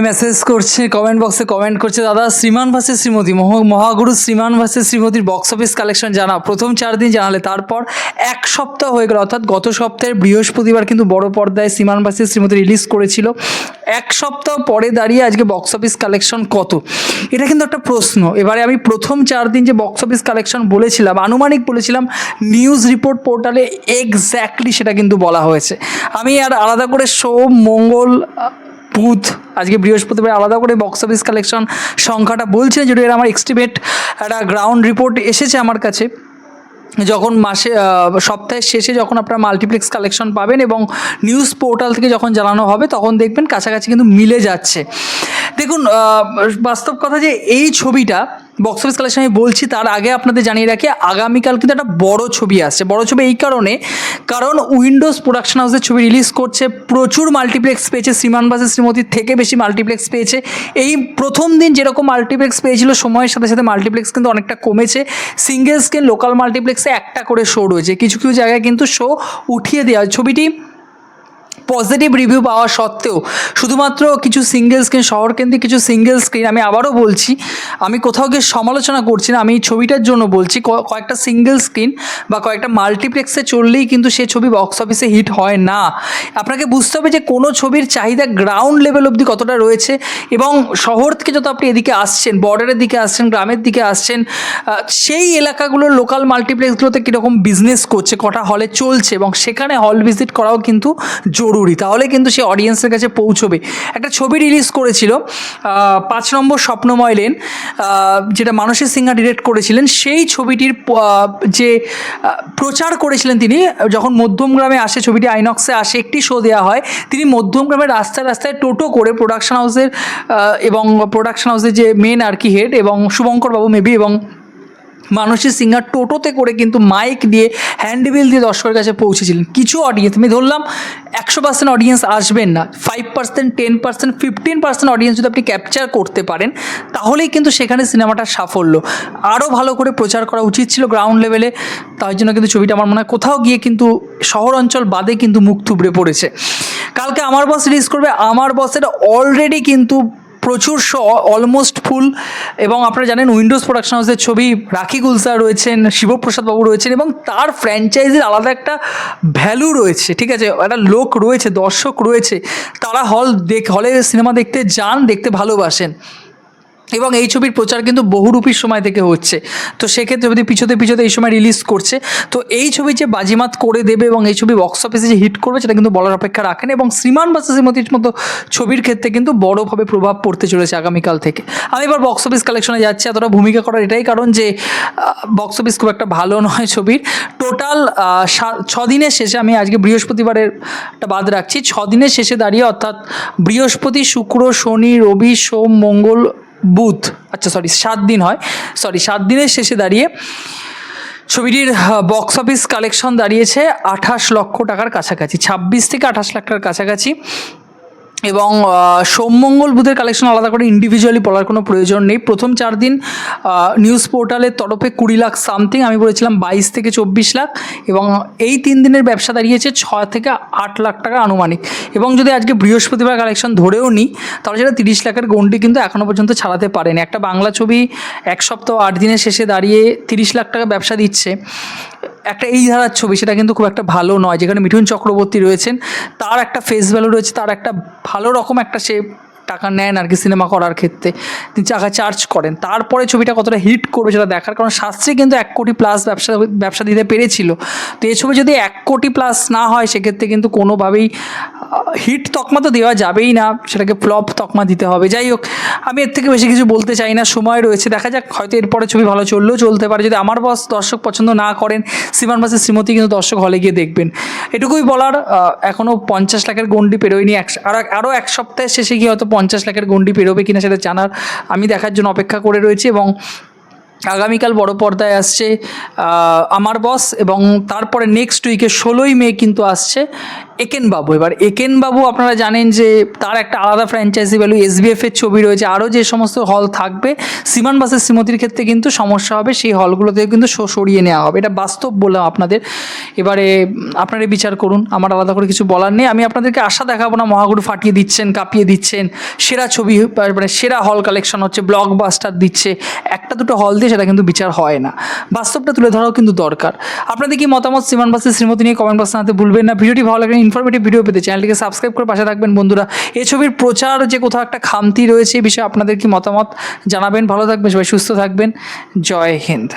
Message করছে comment বক্সে comment করছে, দাদা শ্রীমান ভার্সেস শ্রীমতী, মহ- মহাগুরু শ্রীমান ভার্সেস শ্রীমতীর বক্স অফিস কালেকশন জানা প্রথম চার দিন জানালে, তারপর এক সপ্তাহ হয়ে গেল, অর্থাৎ গত সপ্তাহের বৃহস্পতিবার কিন্তু বড় পর্দায় শ্রীমান ভার্সেস শ্রীমতী রিলিজ করেছিল। এক সপ্তাহ পরে দাঁড়িয়ে আজকে বক্স অফিস কালেকশন কত? এটা কিন্তু একটা প্রশ্ন। এবারে আমি প্রথম চার দিন যে বক্স অফিস কালেকশন বলেছিলাম, আনুমানিক বলেছিলাম নিউজ রিপোর্ট পোর্টালে এক্স্যাক্টলি সেটা কিন্তু বলা হয়েছে। আমি আর আলাদা করে সোম, মঙ্গল বুধ আজকে বৃহস্পতিবার আলাদা করে বক্স অফিস কালেকশন সংখ্যাটা বলছে, যদি এর আমার এক্সটিমেট একটা গ্রাউন্ড রিপোর্ট এসেছে আমার কাছে, যখন মাসে সপ্তাহের শেষে যখন আপনারা মাল্টিপ্লেক্স কালেকশন পাবেন এবং নিউজ পোর্টাল থেকে যখন জানানো হবে, তখন দেখবেন কাছাকাছি কিন্তু মিলে যাচ্ছে। দেখুন বাস্তব কথা যে এই ছবিটা বক্স অফিস কালেকশন আমি বলছি, তার আগে আপনাদের জানিয়ে রাখি, আগামীকাল কিন্তু একটা বড় ছবি আসছে। বড় ছবি এই কারণে, কারণ উইন্ডোজ প্রোডাকশন হাউসের ছবি রিলিজ করছে, প্রচুর মাল্টিপ্লেক্স পেয়েছে শ্রীমান বাসের শ্রীমতীর থেকে বেশি মাল্টিপ্লেক্স পেয়েছে। এই প্রথম দিন যেরকম মাল্টিপ্লেক্স পেয়েছিল, সময়ের সাথে সাথে মাল্টিপ্লেক্স কিন্তু অনেকটা কমেছে। সিঙ্গেল স্ক্রিন লোকাল মাল্টিপ্লেক্সে একটা করে শো রয়েছে। কিছু কিছু জায়গায় কিন্তু শো উঠিয়ে দেওয়া। ছবিটি পজিটিভ রিভিউ পাওয়া সত্ত্বেও শুধুমাত্র কিছু সিঙ্গেল স্ক্রিন শহরকেন্দ্রিক কিছু সিঙ্গেল স্ক্রিন আমি আবারও বলছি, আমি কোথাও গিয়ে সমালোচনা করছি না, আমি এই ছবিটার জন্য বলছি কয়েকটা সিঙ্গেল স্ক্রিন বা কয়েকটা মাল্টিপ্লেক্সে চললেই কিন্তু সে ছবি বক্স অফিসে হিট হয় না। আপনাকে বুঝতে হবে যে কোনো ছবির চাহিদা গ্রাউন্ড লেভেল অবধি কতটা রয়েছে এবং শহর থেকে যত আপনি এদিকে আসছেন বর্ডারের দিকে আসছেন, গ্রামের দিকে আসছেন সেই এলাকাগুলোর লোকাল মাল্টিপ্লেক্সগুলোতে কীরকম বিজনেস করছে, কটা হলে চলছে এবং সেখানে হল ভিজিট করাও কিন্তু জরুরি, তাহলে কিন্তু সে অডিয়েন্সের কাছে পৌঁছবে। একটা ছবি রিলিজ করেছিল পাঁচ নম্বর স্বপ্নময় লেন যেটা মানসী সিংহা ডিরেক্ট করেছিলেন, সেই ছবিটির যে প্রচার করেছিলেন তিনি, যখন মধ্যমগ্রামে আসে, ছবিটি আইনক্সে আসে, একটি শো দেওয়া হয়, তিনি মধ্যমগ্রামের রাস্তায় রাস্তায় টোটো করে প্রোডাকশন হাউসের এবং প্রোডাকশন হাউসের যে মেন আর কি হেড এবং শুভঙ্কর বাবু মেবি এবং মানসী সিংহার টোটোতে করে কিন্তু মাইক দিয়ে হ্যান্ডবিল দিয়ে দর্শকের কাছে পৌঁছেছিলেন। কিছু অডিয়েন্স আমি ধরলাম একশো পার্সেন্ট অডিয়েন্স আসবেন না। Five percent ten percent fifteen percent audience যদি আপনি ক্যাপচার করতে পারেন, তাহলেই কিন্তু সেখানে সিনেমাটার সাফল্য। আরও ভালো করে প্রচার করা উচিত ছিল গ্রাউন্ড লেভেলে তাই জন্য কিন্তু ছবিটা আমার মনে হয় কোথাও গিয়ে কিন্তু শহর অঞ্চল বাদে কিন্তু মুখ থুবড়ে পড়েছে। কালকে আমার বস রিলিজ করবে, আমার বসের অলরেডি কিন্তু প্রচুর অলমোস্ট ফুল এবং আপনারা জানেন উইন্ডোজ প্রোডাকশন হাউসের ছবি, রাখি গুলসা রয়েছেন, শিবপ্রসাদ বাবু রয়েছেন, এবং তার ফ্র্যাঞ্চাইজির আলাদা একটা ভ্যালু রয়েছে, ঠিক আছে? একটা লোক রয়েছে, দর্শক রয়েছে, তারা হল দেখ হলে সিনেমা দেখতে যান, দেখতে ভালোবাসেন। এবং এই ছবির প্রচার কিন্তু বহুরূপীর সময় থেকে হচ্ছে। তো সেক্ষেত্রে যদি পিছোতে পিছোতে এই সময় রিলিজ করছে, তো এই ছবি যে বাজিমাত করে দেবে এবং এই ছবি বক্স অফিসে যে হিট করবে, সেটা কিন্তু বলার অপেক্ষা রাখেন এবং শ্রীমান বা শ্রীমতির মতো ছবির ক্ষেত্রে কিন্তু বড়োভাবে প্রভাব পড়তে চলেছে আগামীকাল থেকে। আমি এবার বক্স অফিস কালেকশনে যাচ্ছি, এতটা ভূমিকা করার এটাই কারণ যে বক্স অফিস খুব একটা ভালো নয় ছবির। টোটাল ছ দিনের শেষে আমি আজকে বৃহস্পতিবারের টা বাদ রাখছি। ছ দিনের শেষে দাঁড়িয়ে অর্থাৎ বৃহস্পতি, শুক্র, শনি, রবি, সোম, মঙ্গল বুধ আচ্ছা সরি সাত দিন হয়। সরি সাত দিনের শেষে দাঁড়িয়ে ছবিটির বক্স অফিস কালেকশন দাঁড়িয়েছে আঠাশ লক্ষ টাকার কাছাকাছি, ছাব্বিশ থেকে আঠাশ লাখ টাকার কাছাকাছি। এবং সোমমঙ্গল বুধের কালেকশন আলাদা করে ইন্ডিভিজুয়ালি বলার কোনো প্রয়োজন নেই। প্রথম চার দিন নিউজ পোর্টালের তরফে কুড়ি লাখ সামথিং আমি বলেছিলাম বাইশ থেকে চব্বিশ লাখ এবং এই তিন দিনের ব্যবসা দাঁড়িয়েছে ছ থেকে আট লাখ টাকা আনুমানিক। এবং যদি আজকে বৃহস্পতিবার কালেকশন ধরেও নিই, তাহলে সেটা তিরিশ লাখের গন্ডি কিন্তু এখনও পর্যন্ত ছাড়াতে পারেনি। একটা বাংলা ছবি এক সপ্তাহ আট দিনের শেষে দাঁড়িয়ে তিরিশ লাখ টাকা ব্যবসা দিচ্ছে। একটা এই ধারার ছবি, সেটা কিন্তু খুব একটা ভালো নয়। যেখানে মিঠুন চক্রবর্তী রয়েছেন, তার একটা ফেস ভ্যালু রয়েছে, তার একটা ভালো রকম একটা সে টাকা নেন আর কি সিনেমা করার ক্ষেত্রে। তিনি টাকা চার্জ করেন। তারপরে ছবিটা কতটা হিট করবে সেটা দেখার কারণ শাস্ত্রী কিন্তু এক কোটি প্লাস ব্যবসা ব্যবসা দিতে পেরেছিল। তো এই ছবি যদি এক কোটি প্লাস না হয়, সেক্ষেত্রে কিন্তু কোনোভাবেই হিট তকমা তো দেওয়া যাবেই না। সেটাকে ফ্লপ তকমা দিতে হবে। যাই হোক, আমি এর থেকে বেশি কিছু বলতে চাই না। সময় রয়েছে। দেখা যাক, হয়তো এরপরে ছবি ভালো চললেও চলতে পারে। যদি আমার বস দর্শক পছন্দ না করেন, সীমান বাসের শ্রীমতী কিন্তু দর্শক হলে গিয়ে দেখবেন। এটুকুই বলার এখনও পঞ্চাশ লাখের গন্ডি পেরোয়নি। এক আরও এক সপ্তাহের শেষে গিয়ে হয়তো পঞ্চাশ লাখের গন্ডি পেরোবে কিনা সেটা জানার আমি দেখার জন্য অপেক্ষা করে রয়েছি এবং আগামীকাল বড় পর্দায় আসছে আমার বস এবং তারপরে নেক্সট উইকে ষোলোই মে কিন্তু আসছে একেন বাবু এবার একেন বাবু আপনারা জানেন যে তার একটা আলাদা ফ্র্যাঞ্চাইজি ভ্যালু এসবিএফ এর ছবি রয়েছে। আরও যে সমস্ত হল থাকবে, সিমান বাসের শ্রীমতির ক্ষেত্রে কিন্তু সমস্যা হবে, সেই হলগুলোতে কিন্তু স- সরিয়ে নেওয়া হবে। এটা বাস্তব বললাম আপনাদের এবারে আপনারা বিচার করুন। আমার আলাদা করে কিছু বলার নেই। আমি আপনাদেরকে আশা দেখাবো না, মহাগুরু ফাটিয়ে দিচ্ছেন, কাঁপিয়ে দিচ্ছেন। সেরা ছবি মানে সেরা হল কালেকশন হচ্ছে ব্লকবাস্টার দিচ্ছে। একটা দুটো হল দিয়ে সেটা কিন্তু বিচার হয় না। বাস্তবটা তুলে ধরাও কিন্তু দরকার। আপনাদের কি মতামত শ্রীমান বাসের শ্রীমতী নিয়ে কমেন্ট বক্সে আনতে ভুলবেন না? ভিডিওটি ভালো লাগলে ইনফরমেটিভ ভিডিও পেতে চ্যানেলটিকে সাবস্ক্রাইব করে পাশে থাকবেন বন্ধুরা। এই ছবির প্রচার যে কোথাও একটা খামতি রয়েছে এই বিষয়ে আপনাদের কি মতামত জানাবেন? ভালো থাকবেন, সবাই সুস্থ থাকবেন। জয় হিন্দ।